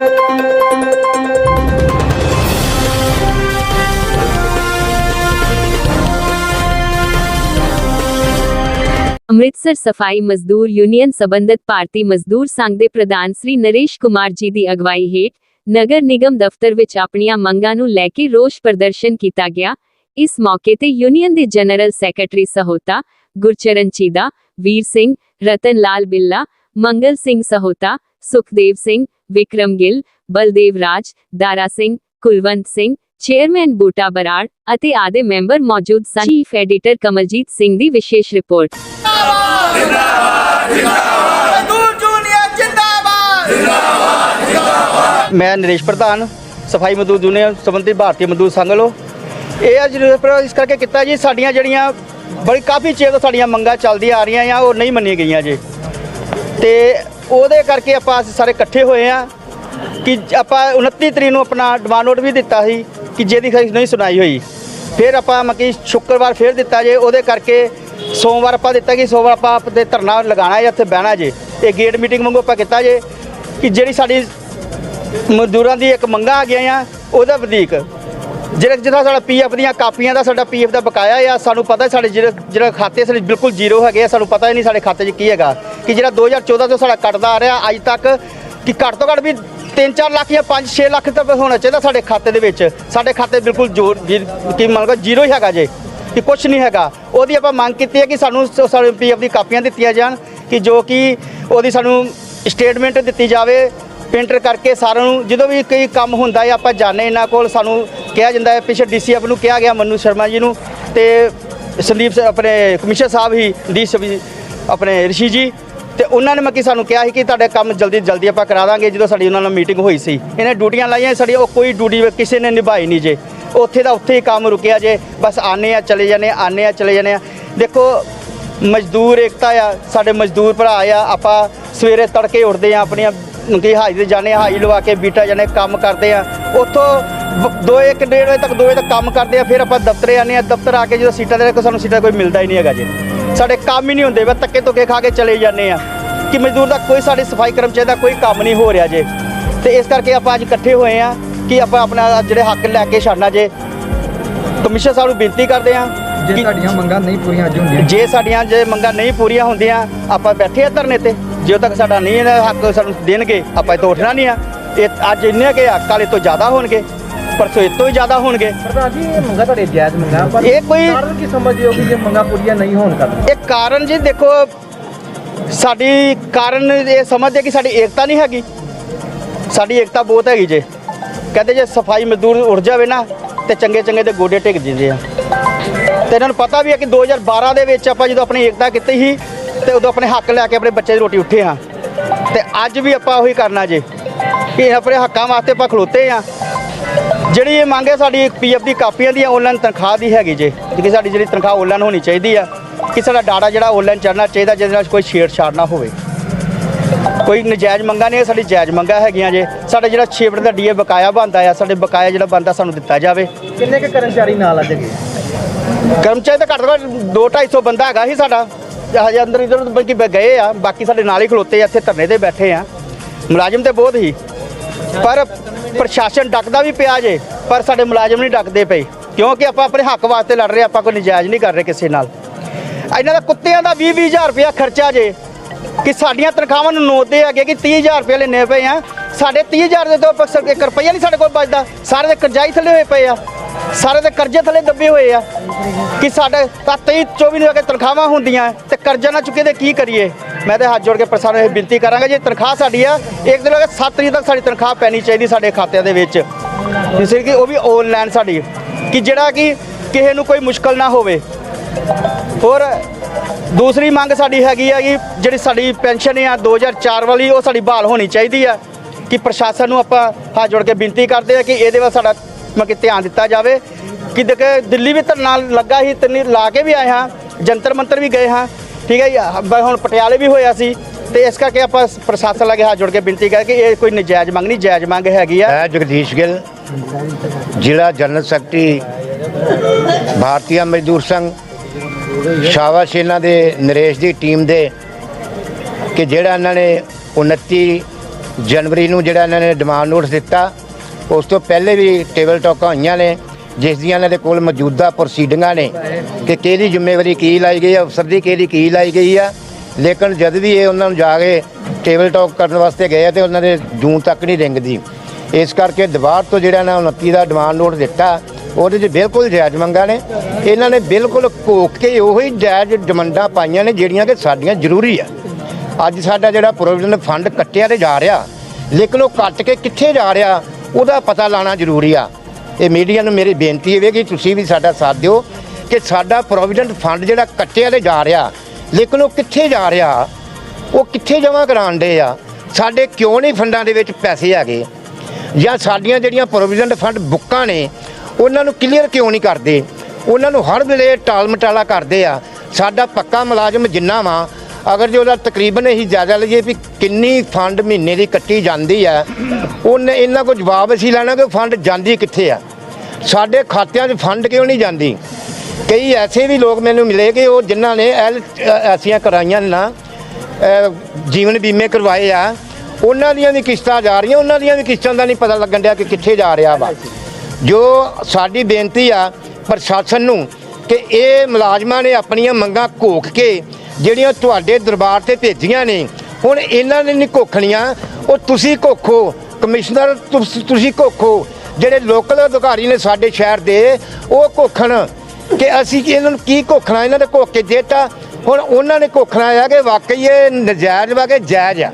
ਅੰਮ੍ਰਿਤਸਰ ਸਫ਼ਾਈ ਮਜ਼ਦੂਰ ਯੂਨੀਅਨ ਸਬੰਧਤ ਭਾਰਤੀ ਮਜ਼ਦੂਰ ਸੰਘ ਦੇ ਪ੍ਰਧਾਨ ਸ੍ਰੀ ਨਰੇਸ਼ ਕੁਮਾਰ ਜੀ ਦੀ ਅਗਵਾਈ ਹੇਠ ਨਗਰ ਨਿਗਮ ਦਫ਼ਤਰ ਵਿੱਚ ਆਪਣੀਆਂ ਮੰਗਾਂ ਨੂੰ ਲੈ ਕੇ ਰੋਸ ਪ੍ਰਦਰਸ਼ਨ ਕੀਤਾ ਗਿਆ। ਇਸ ਮੌਕੇ ਤੇ ਯੂਨੀਅਨ ਦੇ general secretary Sahota Gurcharan Cheeda, Veer Singh, Ratan Lal Billa, Mangal Singh Sahota, Sukhdev Singh Vikram Gill Baldev Raj Dara Singh Kulwant Singh chairman Buta Brar ਅਤੇ ਆਦੇ ਮੈਂਬਰ ਮੌਜੂਦ ਸਨ ਚੀਫ ਐਡੀਟਰ ਕਮਲਜੀਤ ਸਿੰਘ ਦੀ ਵਿਸ਼ੇਸ਼ ਰਿਪੋਰਟ ਮੈਂ ਨਰੇਸ਼ ਪ੍ਰਧਾਨ, ਸਫ਼ਾਈ ਮਜ਼ਦੂਰ ਯੂਨੀਅਨ ਸੰਬੰਧੀ ਭਾਰਤੀ ਮਜ਼ਦੂਰ ਸੰਘ ਵੱਲੋਂ ਇਹ ਅੱਜ ਇਸ ਕਰਕੇ ਕੀਤਾ ਜੀ, ਸਾਡੀਆਂ ਜਿਹੜੀਆਂ ਬੜੀ ਕਾਫੀ ਚਿਰ ਤੋਂ ਸਾਡੀਆਂ ਮੰਗਾਂ ਚੱਲਦੀਆਂ ਆ ਰਹੀਆਂ ਆ, ਉਹ ਨਹੀਂ ਮੰਨੀਆਂ ਗਈਆਂ ਜੀ। ਤੇ ਉਹਦੇ ਕਰਕੇ ਆਪਾਂ ਅਸੀਂ ਸਾਰੇ ਇਕੱਠੇ ਹੋਏ ਆ ਕਿ ਆਪਾਂ 29 ਤਰੀਕ ਨੂੰ ਆਪਣਾ ਡਿਮਾਂਡ ਨੋਟ ਵੀ ਦਿੱਤਾ ਸੀ ਕਿ ਜਿਹਦੀ ਖਰੀ ਨਹੀਂ ਸੁਣਾਈ ਹੋਈ। ਫਿਰ ਆਪਾਂ ਮੱਕੀ ਸ਼ੁੱਕਰਵਾਰ ਫਿਰ ਦਿੱਤਾ ਜੇ, ਉਹਦੇ ਕਰਕੇ ਸੋਮਵਾਰ ਆਪਾਂ ਦਿੱਤਾ ਕਿ ਸੋਮਵਾਰ ਆਪਾਂ ਤੇ ਧਰਨਾ ਲਗਾਣਾ ਹੈ ਇੱਥੇ ਬਹਿਣਾ ਜੇ। ਇਹ ਗੇਟ ਮੀਟਿੰਗ ਵਾਂਗੂ ਆਪਾਂ ਕੀਤਾ ਜੇ ਕਿ ਜਿਹੜੀ ਸਾਡੀ ਮਜ਼ਦੂਰਾਂ ਦੀ ਇੱਕ ਮੰਗਾਂ ਆ ਗਈਆਂ ਆ ਉਹਦਾ ਵਧੀਕ। ਜਿਹੜਾ ਜਿਹੜਾ ਸਾਡਾ ਪੀਐਫ ਦੀਆਂ ਕਾਪੀਆਂ ਦਾ ਸਾਡਾ ਪੀਐਫ ਦਾ ਬਕਾਇਆ ਆ, ਸਾਨੂੰ ਪਤਾ ਸਾਡੇ ਜਿਹੜਾ ਜਿਹੜਾ ਖਾਤੇ ਸਾਡੇ ਬਿਲਕੁਲ ਜ਼ੀਰੋ ਹੈਗੇ ਆ, ਸਾਨੂੰ ਪਤਾ ਹੀ ਨਹੀਂ ਸਾਡੇ ਖਾਤੇ 'ਚ ਕੀ ਹੈਗਾ। ਕਿ ਜਿਹੜਾ 2014 ਤੋਂ ਸਾਡਾ ਕੱਟਦਾ ਆ ਰਿਹਾ, ਅੱਜ ਤੱਕ ਕਿ ਘੱਟ ਤੋਂ ਘੱਟ ਵੀ 3-4 ਲੱਖ ਜਾਂ 5-6 ਲੱਖ ਤੱਕ ਹੋਣਾ ਚਾਹੀਦਾ ਸਾਡੇ ਖਾਤੇ ਦੇ ਵਿੱਚ। ਸਾਡੇ ਖਾਤੇ ਬਿਲਕੁਲ ਜੋ ਜੀ- ਕੀ ਮੰਨ ਲਓ ਜ਼ੀਰੋ ਹੀ ਹੈਗਾ ਜੇ, ਕਿ ਕੁਝ ਨਹੀਂ ਹੈਗਾ। ਉਹਦੀ ਆਪਾਂ ਮੰਗ ਕੀਤੀ ਹੈ ਕਿ ਸਾਨੂੰ ਸ- ਸਾਡੇ ਪੀਐਫ ਦੀ ਕਾਪੀਆਂ ਦਿੱਤੀਆਂ ਜਾਣ, ਕਿ ਜੋ ਕਿ ਉਹਦੀ ਸਾਨੂੰ ਸਟੇਟਮੈਂਟ ਦਿੱਤੀ ਜਾਵੇ ਪੇਂਟਰ ਕਰਕੇ ਸਾਰਿਆਂ ਨੂੰ ਜਦੋਂ ਵੀ ਕੋਈ ਕੰਮ ਹੁੰਦਾ ਹੈ, ਆਪਾਂ ਜਾਣੇ ਇਹਨਾਂ ਕੋਲ। ਸਾਨੂੰ ਕਿਹਾ ਜਾਂਦਾ ਹੈ, ਪਿਛੇ ਡੀਸੀਐਫ ਨੂੰ ਕਿਹਾ ਗਿਆ, ਮਨੂ ਸ਼ਰਮਾ ਜੀ ਨੂੰ। ਤੇ ਸੰਦੀਪ ਆਪਣੇ ਕਮਿਸ਼ਨਰ ਸਾਹਿਬ ਹੀ, ਡੀ ਆਪਣੇ ਰਿਸ਼ੀ ਜੀ। ਤੇ ਉਹਨਾਂ ਨੇ ਮੱਕੀ ਸਾਨੂੰ ਕਿਹਾ ਸੀ ਕਿ ਤੁਹਾਡੇ ਕੰਮ ਜਲਦੀ ਜਲਦੀ ਆਪਾਂ ਕਰਾ ਦਾਂਗੇ, ਜਦੋਂ ਸਾਡੀ ਉਹਨਾਂ ਨਾਲ ਮੀਟਿੰਗ ਹੋਈ ਸੀ। ਇਹਨੇ ਡਿਊਟੀਆਂ ਲਾਈਆਂ, ਸਾਡੀ ਉਹ ਕੋਈ ਡਿਊਟੀ ਕਿਸੇ ਨੇ ਨਿਭਾਈ ਨਹੀਂ ਜੇ। ਉੱਥੇ ਦਾ ਉੱਥੇ ਹੀ ਕੰਮ ਰੁਕਿਆ ਜੇ। ਬਸ ਆਨੇ ਆ, ਚਲੇ ਜਾਣੇ ਆਨੇ ਆ, ਚਲੇ ਜਾਣੇ ਆ। ਦੇਖੋ, ਮਜ਼ਦੂਰ ਏਕਤਾ ਆ, ਸਾਡੇ ਮਜ਼ਦੂਰ ਭਰਾ ਆ, ਆਪਾਂ ਸਵੇਰੇ ਤੜਕੇ ਉੱਠਦੇ ਆ, ਆਪਣੀਆਂ ਕਿ ਹਾਈ ਤੇ ਜਾਣੇ ਹਾਈ ਲਵਾ ਕੇ ਬੀਟਾ ਜਾਣੇ ਕੰਮ ਕਰਦੇ ਆ। ਉੱਥੋਂ 2 ਇੱਕ ਡੇਢ ਵਜੇ ਤੱਕ 2 ਵਜੇ ਤੱਕ ਕੰਮ ਕਰਦੇ ਆ ਫਿਰ ਆਪਾਂ ਦਫ਼ਤਰੇ ਆਨੇ ਆ। ਦਫ਼ਤਰ ਆ ਕੇ ਜਦੋਂ ਸੀਟਾਂ ਦੇ ਕੋਈ ਸਾਨੂੰ ਸੀਟਾਂ ਕੋਈ ਮਿਲਦਾ ਹੀ ਨਹੀਂ ਹੈਗਾ ਜੀ। ਸਾਡੇ ਕੰਮ ਹੀ ਨਹੀਂ ਹੁੰਦੇ ਬਸ ਧੱਕੇ ਧੁੱਕੇ ਖਾ ਕੇ ਚਲੇ ਜਾਂਦੇ ਆ। ਕਿ ਮਜ਼ਦੂਰ ਦਾ ਕੋਈ ਸਾਡੇ ਸਫ਼ਾਈ ਕਰਮਚਾਰੀ ਦਾ ਕੋਈ ਕੰਮ ਨਹੀਂ ਹੋ ਰਿਹਾ ਜੇ। ਤੇ ਇਸ ਕਰਕੇ ਆਪਾਂ ਅੱਜ ਇਕੱਠੇ ਹੋਏ ਆ ਕਿ ਆਪਾਂ ਆਪਣਾ ਜਿਹੜੇ ਹੱਕ ਲੈ ਕੇ ਛੱਡਣਾ ਜੇ। ਕਮਿਸ਼ਨ ਸਾਹਿਬ ਨੂੰ ਬੇਨਤੀ ਕਰਦੇ ਆ ਜੇ ਤੁਹਾਡੀਆਂ ਮੰਗਾਂ ਨਹੀਂ ਪੂਰੀਆਂ ਅੱਜ ਹੁੰਦੀਆਂ। ਜੇ ਸਾਡੀਆਂ ਜੇ ਮੰਗਾਂ ਨਹੀਂ ਪੂਰੀਆਂ ਹੁੰਦੀਆਂ ਆਪਾਂ ਬੈਠੇ ਆ ਧਰਨੇ ਤੇ। ਜਦੋਂ ਤੱਕ ਸਾਡਾ ਨਹੀਂ ਇਹਦਾ ਹੱਕ ਸਾਨੂੰ ਦੇਣਗੇ ਆਪਾਂ ਇਹ ਤੋਂ ਉੱਠਣਾ ਨਹੀਂ ਆ। ਇਹ ਅੱਜ ਇੰਨੇ ਕੇ ਹੱਕ ਵਾਲੇ ਤੋਂ ਜ਼ਿਆਦਾ ਹੋਣਗੇ ਪਰਸੋਂ ਤੋਂ ਵੀ ਜ਼ਿਆਦਾ ਹੋਣਗੇ। ਪ੍ਰਧਾਨ ਜੀ ਇਹ ਮੰਗਾਂ ਤੁਹਾਡੇ ਜਾਇਜ਼ ਮੰਗਾਂ ਪਰ ਇਹ ਕੋਈ- ਕਾਰਨ ਕੀ ਸਮਝਦੇ ਹੋ ਕਿ ਜੇ ਮੰਗਾਂ ਪੂਰੀਆਂ ਨਹੀਂ ਹੋਣ ਕਰ ਇਹ ਕਾਰਨ ਜੀ ਦੇਖੋ ਸਾਡੀ ਕਾਰਨ ਇਹ ਸਮਝਦੇ ਕਿ ਸਾਡੀ ਏਕਤਾ ਨਹੀਂ ਹੈਗੀ। ਸਾਡੀ ਏਕਤਾ ਬਹੁਤ ਹੈਗੀ ਜੇ। ਕਹਿੰਦੇ ਜੇ ਸਫ਼ਾਈ ਮਜ਼ਦੂਰ ਉੱਠ ਜਾਵੇ ਨਾ ਤੇ ਚੰਗੇ ਚੰਗੇ ਦੇ ਗੋਡੇ ਟਿਕ ਜਿੰਦੇ ਆ। ਤੇ ਇਹਨਾਂ ਨੂੰ ਪਤਾ ਵੀ ਹੈ ਕਿ 2012 ਦੇ ਵਿੱਚ ਆਪਾਂ ਜਦੋਂ ਆਪਣੀ ਏਕਤਾ ਕੀਤੀ ਸੀ ਤੇ ਉਦੋਂ ਆਪਣੇ ਹੱਕ ਲੈ ਕੇ ਆਪਣੇ ਬੱਚੇ ਦੀ ਰੋਟੀ ਉੱਠੇ ਹਾਂ। ਤੇ ਅੱਜ ਵੀ ਆਪਾਂ ਉਹੀ ਕਰਨਾ ਜੇ ਕਿ ਆਪਣੇ ਹੱਕਾਂ ਵਾਸਤੇ ਆਪਾਂ ਖਲੋਤੇ ਆ ਜਿਹੜੀ ਇਹ ਮੰਗ ਹੈ ਸਾਡੀ ਪੀਐਫ ਦੀ ਕਾਪੀਆਂ ਦੀ ਆਨਲਾਈਨ ਤਨਖਾਹ ਦੀ ਹੈਗੀ ਜੇ। ਕਿ ਸਾਡੀ ਜਿਹੜੀ ਤਨਖਾਹ ਆਨਲਾਈਨ ਹੋਣੀ ਚਾਹੀਦੀ ਆ ਕਿ ਸਾਡਾ ਡਾਟਾ ਜਿਹੜਾ ਆਨਲਾਈਨ ਚੜਨਾ ਚਾਹੀਦਾ ਜਿਹਦੇ ਨਾਲ ਕੋਈ ਛੇੜਛਾੜ ਨਾ ਹੋਵੇ। ਕੋਈ ਨਜਾਇਜ਼ ਮੰਗਾ ਨਹੀਂ ਸਾਡੀ ਜਾਇਜ਼ ਮੰਗਾ ਹੈਗੀਆਂ ਜੇ। ਸਾਡੇ ਜਿਹੜਾ 6 ਫੁੱਟ ਦਾ ਡੀਏ ਬਕਾਇਆ ਬੰਦਾ ਆ ਸਾਡੇ ਬਕਾਇਆ ਜਿਹੜਾ ਬੰਦਾ ਸਾਨੂੰ ਦਿੱਤਾ ਜਾਵੇ। ਕਿੰਨੇ ਕੁ ਕਰਮਚਾਰੀ ਨਾਲ ਅੱਜ ਗਏ ਕਰਮਚਾਰੀ ਤਾਂ ਘੱਟ ਤੋਂ ਘੱਟ 2 250 ਬੰਦਾ ਹੈਗਾ ਸੀ ਸਾਡਾ। ਹਜੇ ਅੰਦਰ ਇਧਰ ਬਲਕਿ ਬ- ਗਏ ਆ, ਬਾਕੀ ਸਾਡੇ ਨਾਲ ਹੀ ਖਲੋਤੇ ਆ, ਇੱਥੇ ਧਰਨੇ ਤੇ ਬੈਠੇ ਆ। ਮੁਲਾਜ਼ਮ ਤੇ ਬਹੁਤ ਹੀ। ਪਰ ਪ੍ਰਸ਼ਾਸਨ ਡੱਕਦਾ ਵੀ ਪਿਆ ਜੇ, ਪਰ ਸਾਡੇ ਮੁਲਾਜ਼ਮ ਨਹੀਂ ਡੱਕਦੇ ਪਏ। ਕਿਉਂਕਿ ਆਪਾਂ ਆਪਣੇ ਹੱਕ ਵਾਸਤੇ ਲੜ ਰਹੇ ਆਪਾਂ ਕੋਈ ਨਜਾਇਜ਼ ਨਹੀਂ ਕਰ ਰਹੇ ਕਿਸੇ ਨਾਲ। ਇਹਨਾਂ ਦਾ ਕੁੱਤਿਆਂ ਦਾ 20 20000 ਰੁਪਇਆ ਖਰਚਾ ਜੇ, ਕਿ ਸਾਡੀਆਂ ਤਨਖਾਹਾਂ ਨੂੰ ਨੋਟਦੇ ਹੈਗੇ ਕਿ 30000 ਰੁਪਏ ਲੈਣੇ ਪਏ ਆ। ਸਾਡੇ 30000 ਦੇ ਤੋਂ ਆਪਾਂ ਸ- ਇੱਕ ਰੁਪਈਆ ਨਹੀਂ ਸਾਡੇ ਕੋਲ ਬਚਦਾ। ਸਾਰੇ ਦੇ ਕਰਜ਼ਾਈ ਥੱਲੇ ਹੋਏ ਪਏ ਆ। ਸਾਰੇ ਦੇ ਕਰਜ਼ੇ ਥੱਲੇ ਦੱਬੇ ਹੋਏ ਆ। ਕਿ ਸਾਡੇ ਤਾਂ 23 24 ਨੂੰ ਅਗੇ ਤਨਖਾਹਾਂ ਹੁੰਦੀਆਂ ਤੇ ਕਰਜ਼ਾ ਨਾ ਚੁੱਕੇ ਤੇ ਕੀ ਕਰੀਏ? ਮੈਂ ਤੇ ਹੱਥ ਜੋੜ ਕੇ ਪ੍ਰਸ਼ਾਸਨ ਨੂੰ ਇਹ ਬੇਨਤੀ ਕਰਾਂਗਾ, ਜੇ ਤਨਖਾਹ ਸਾਡੀ ਆ, ਇੱਕ ਦਿਨ ਅਗੇ 7 ਤਰੀਕ ਤੱਕ ਸਾਡੀ ਤਨਖਾਹ ਪੈਣੀ ਚਾਹੀਦੀ ਸਾਡੇ ਖਾਤਿਆਂ ਦੇ ਵਿੱਚ। ਜਿਸ ਕਿ ਉਹ ਵੀ ਆਨਲਾਈਨ ਸਾਡੀ। ਕਿ ਜਿਹੜਾ ਕਿ ਕਿਸੇ ਨੂੰ ਕੋਈ ਮੁਸ਼ਕਲ ਨਾ ਹੋਵੇ। ਹੋਰ ਦੂਸਰੀ ਮੰਗ ਸਾਡੀ ਹੈਗੀ ਆ ਕਿ ਜਿਹੜੀ ਸਾਡੀ ਪੈਨਸ਼ਨ ਆ 2004 ਵਾਲੀ, ਉਹ ਸਾਡੀ ਬਹਾਲ ਹੋਣੀ ਚਾਹੀਦੀ ਆ। ਕਿ ਪ੍ਰਸ਼ਾਸਨ ਨੂੰ ਆਪਾਂ ਹੱਥ ਜੋੜ ਕੇ ਬੇਨਤੀ ਕਰਦੇ ਆ ਕਿ ਇਹਦੇ ਵੱਲ ਸਾਡਾ ਮਤਲਬ ਕਿ ਧਿਆਨ ਦਿੱਤਾ ਜਾਵੇ। ਕਿ ਦੇਖ, ਦਿੱਲੀ ਵੀ ਧਰਨਾ ਲੱਗਾ ਸੀ, ਤਿੰਨ ਲਾ ਕੇ ਵੀ ਆਏ ਹਾਂ, ਜੰਤਰ ਮੰਤਰ ਵੀ ਗਏ ਹਾਂ, ਠੀਕ ਹੈ ਜੀ ਹੁਣ ਪਟਿਆਲੇ ਵੀ ਹੋਇਆ ਸੀ, ਤੇ ਇਸ ਕਰਕੇ ਆਪਾਂ ਪ੍ਰਸ਼ਾਸਨ ਲਾਗੇ ਹੱਥ ਜੋੜ ਕੇ ਬੇਨਤੀ ਕਰ ਕਿ ਇਹ ਕੋਈ ਨਜਾਇਜ਼ ਮੰਗ ਨਹੀਂ, ਜਾਇਜ਼ ਮੰਗ ਹੈਗੀ ਆ। ਮੈਂ ਜਗਦੀਸ਼ ਗਿੱਲ, ਜ਼ਿਲ੍ਹਾ ਜਨਰਲ ਸੈਕਟਰੀ ਭਾਰਤੀय ਮਜ਼ਦੂਰ ਸੰਘ, ਸ਼ਾਬਾਸ਼ ਇਹਨਾਂ ਦੇ, ਨਰੇਸ਼ ਦੀ ਟੀਮ ਦੇ, ਕਿ ਜਿਹੜਾ ਇਹਨਾਂ ਨੇ 29 ਜਨਵਰੀ ਨੂੰ ਜਿਹੜਾ ਇਹਨਾਂ ਨੇ ਡਿਮਾਂਡ ਨੋਟਿਸ ਦਿੱਤਾ, ਉਸ ਤੋਂ ਪਹਿਲੇ ਵੀ ਟੇਬਲ ਟਾਕਾਂ ਹੋਈਆਂ ਨੇ ਜਿਸ ਦੀਆਂ ਇਹਨਾਂ ਦੇ ਕੋਲ ਮੌਜੂਦਾ ਪ੍ਰੋਸੀਡਿੰਗਾਂ ਨੇ ਕਿ ਕਿਹਦੀ ਜ਼ਿੰਮੇਵਾਰੀ ਕੀ ਲਾਈ ਗਈ ਹੈ, ਅਫਸਰ ਦੀ ਕਿਹਦੀ ਕੀ ਲਾਈ ਗਈ ਆ। ਲੇਕਿਨ ਜਦ ਵੀ ਇਹ ਉਹਨਾਂ ਨੂੰ ਜਾ ਕੇ ਟੇਬਲ ਟਾਕ ਕਰਨ ਵਾਸਤੇ ਗਏ ਆ ਤੇ ਉਹਨਾਂ ਦੇ ਜੂਨ ਤੱਕ ਨਹੀਂ ਰਿੰਗਦੀ। ਇਸ ਕਰਕੇ ਦੁਬਾਰ ਤੋਂ ਜਿਹੜਾ ਨਾ 29 ਦਾ ਡਿਮਾਂਡ ਨੋਟ ਦਿੱਤਾ, ਉਹਦੇ 'ਚ ਬਿਲਕੁਲ ਜਾਇਜ਼ ਮੰਗਾਂ ਨੇ। ਇਹਨਾਂ ਨੇ ਬਿਲਕੁਲ ਘੋਕ ਕੇ ਉਹੀ ਜਾਇਜ਼ ਡਿਮਾਂਡਾਂ ਪਾਈਆਂ ਨੇ ਜਿਹੜੀਆਂ ਕਿ ਸਾਡੀਆਂ ਜ਼ਰੂਰੀ ਆ। ਅੱਜ ਸਾਡਾ ਜਿਹੜਾ ਪ੍ਰੋਵੀਡੈਂਟ ਫੰਡ ਕੱਟਿਆ ਤੇ ਜਾ ਰਿਹਾ, ਲੇਕਿਨ ਉਹ ਕੱਟ ਕੇ ਕਿੱਥੇ ਜਾ ਰਿਹਾ, ਉਹਦਾ ਪਤਾ ਲਾਣਾ ਜ਼ਰੂਰੀ ਆ। ਇਹ ਮੀਡੀਆ ਨੂੰ ਮੇਰੀ ਬੇਨਤੀ ਹੈ ਕਿ ਤੁਸੀਂ ਵੀ ਸਾਡਾ ਸਾਥ ਦਿਓ ਕਿ ਸਾਡਾ ਪ੍ਰੋਵੀਡੈਂਟ ਫੰਡ ਜਿਹੜਾ ਕੱਟਿਆ ਤੇ ਜਾ ਰਿਹਾ, ਲੇਕਿਨ ਉਹ ਕਿੱਥੇ ਜਾ ਰਿਹਾ? ਉਹ ਕਿੱਥੇ ਜਮ੍ਹਾਂ ਕਰਾਉਣ ਦੇ ਆ? ਸਾਡੇ ਕਿਉਂ ਨਹੀਂ ਫੰਡਾਂ ਦੇ ਵਿੱਚ ਪੈਸੇ ਹੈਗੇ? ਜਾਂ ਸਾਡੀਆਂ ਜਿਹੜੀਆਂ ਪ੍ਰੋਵੀਡੈਂਟ ਫੰਡ ਬੁੱਕਾਂ ਨੇ, ਉਹਨਾਂ ਨੂੰ ਕਲੀਅਰ ਕਿਉਂ ਨਹੀਂ ਕਰਦੇ? ਉਹਨਾਂ ਨੂੰ ਹਰ ਵੇਲੇ ਟਾਲ ਮਟਾਲਾ ਕਰਦੇ ਆ। ਸਾਡਾ ਪੱਕਾ ਮੁਲਾਜ਼ਮ ਜਿੰਨਾ ਵਾ ਅਗਰ ਜੇ ਉਹਦਾ ਤਕਰੀਬਨ ਹੀ ਜ਼ਿਆਦਾ ਲਈਏ ਵੀ ਕਿੰਨੀ ਫੰਡ ਮਹੀਨੇ ਦੀ ਕੱਟੀ ਜਾਂਦੀ ਹੈ, ਉਹਨੇ ਇਹਨਾਂ ਕੋਲ ਜਵਾਬ ਅਸੀਂ ਲੈਣਾ ਕਿ ਫੰਡ ਜਾਂਦੀ ਕਿੱਥੇ ਆ? ਸਾਡੇ ਖਾਤਿਆਂ 'ਚ ਫੰਡ ਕਿਉਂ ਨਹੀਂ ਜਾਂਦੀ? ਕਈ ਐਸੇ ਵੀ ਲੋਕ ਮੈਨੂੰ ਮਿਲੇ ਕਿ ਉਹ ਜਿਨ੍ਹਾਂ ਨੇ ਐਲ ਐਸੀਆਂ ਕਰਾਈਆਂ ਨਾ ਜੀਵਨ ਬੀਮੇ ਕਰਵਾਏ ਆ, ਉਹਨਾਂ ਦੀਆਂ ਵੀ ਕਿਸ਼ਤਾਂ ਜਾ ਰਹੀਆਂ, ਉਹਨਾਂ ਦੀਆਂ ਵੀ ਕਿਸ਼ਤਾਂ ਦਾ ਨਹੀਂ ਪਤਾ ਲੱਗਣ ਡਿਆ ਕਿ ਕਿੱਥੇ ਜਾ ਰਿਹਾ ਵਾ। ਜੋ ਸਾਡੀ ਬੇਨਤੀ ਆ ਪ੍ਰਸ਼ਾਸਨ ਨੂੰ ਕਿ ਇਹ ਮੁਲਾਜ਼ਮਾਂ ਨੇ ਆਪਣੀਆਂ ਮੰਗਾਂ ਘੋਖ ਕੇ ਜਿਹੜੀਆਂ ਤੁਹਾਡੇ ਦਰਬਾਰ ਤੇ ਭੇਜੀਆਂ ਨੇ, ਹੁਣ ਇਹਨਾਂ ਨੇ ਨਹੀਂ ਘੋਖਣੀਆਂ, ਉਹ ਤੁਸੀਂ ਘੋਖੋ। ਕਮਿਸ਼ਨਰ, ਤੁਸ- ਤੁਸੀਂ ਘੋਖੋ। ਜਿਹੜੇ ਲੋਕਲ ਅਧਿਕਾਰੀ ਨੇ ਸਾਡੇ ਸ਼ਹਿਰ ਦੇ, ਉਹ ਘੋਖਣ। ਕਿ ਅਸੀਂ ਇਹਨਾਂ ਨੂੰ ਕੀ ਘੋਖਣਾ? ਇਹਨਾਂ ਦੇ ਕੋਖ ਕੇ ਦੇਤਾ। ਹੁਣ ਉਹਨਾਂ ਨੇ ਕੋਖਣਾ ਆ ਕਿ ਵਾਕਈ ਇਹ ਨਜਾਇਜ਼ ਵਾ ਕਿ ਜਾਇਜ਼ ਆ।